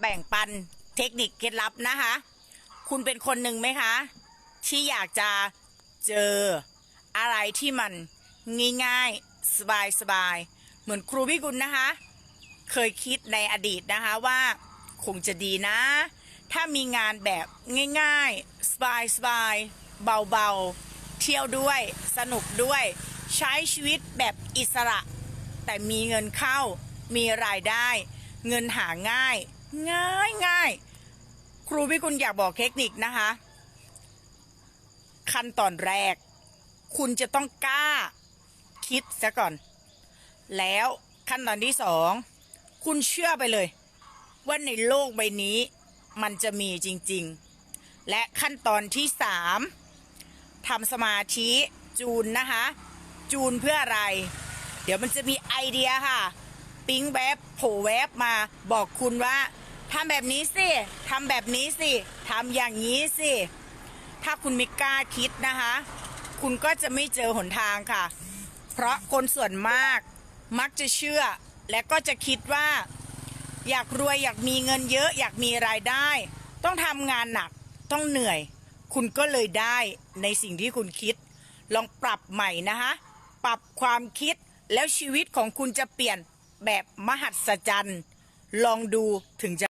แบ่งปันเทคนิคเคล็ดลับนะคะ คุณเป็นคนหนึ่งไหมคะ ที่อยากจะเจออะไรที่มันง่ายๆ สบายๆเหมือนครูพี่กุลนะคะ เคยคิดในอดีตนะคะว่าคงจะดีนะ ถ้ามีงานแบบง่ายๆ สบายๆเบาๆ เที่ยวด้วยสนุกด้วย ใช้ชีวิตแบบอิสระ แต่มีเงินเข้ามีรายได้ เงินหาง่าย ง่ายง่ายครูพี่คุณอยากบอกเทคนิคนะคะ ขั้นตอนแรก คุณจะต้องกล้า คิดซะก่อน แล้วขั้นตอนที่สองคุณเชื่อไปเลย ว่าในโลกใบนี้ มันจะมีจริง ๆ และขั้นตอนที่สามทำสมาธิจูนนะคะ จูนเพื่ออะไร เดี๋ยวมันจะมีไอเดียค่ะ ปิ๊งแวบโผล่แวบมาบอกคุณว่า ทำแบบนี้สิทำแบบนี้สิทำอย่างนี้สิ ถ้าคุณไม่กล้าคิดนะคะ คุณก็จะไม่เจอหนทางค่ะ เพราะคนส่วนมากมักจะเชื่อ และก็จะคิดว่า อยากรวยอยากมีเงินเยอะ อยากมีรายได้ ต้องทำงานหนักต้องเหนื่อย คุณก็เลยได้ในสิ่งที่คุณคิด ลองปรับใหม่นะคะปรับความคิดแล้วชีวิตของคุณจะเปลี่ยนแบบมหัศจรรย์ ลองดูถึงจะ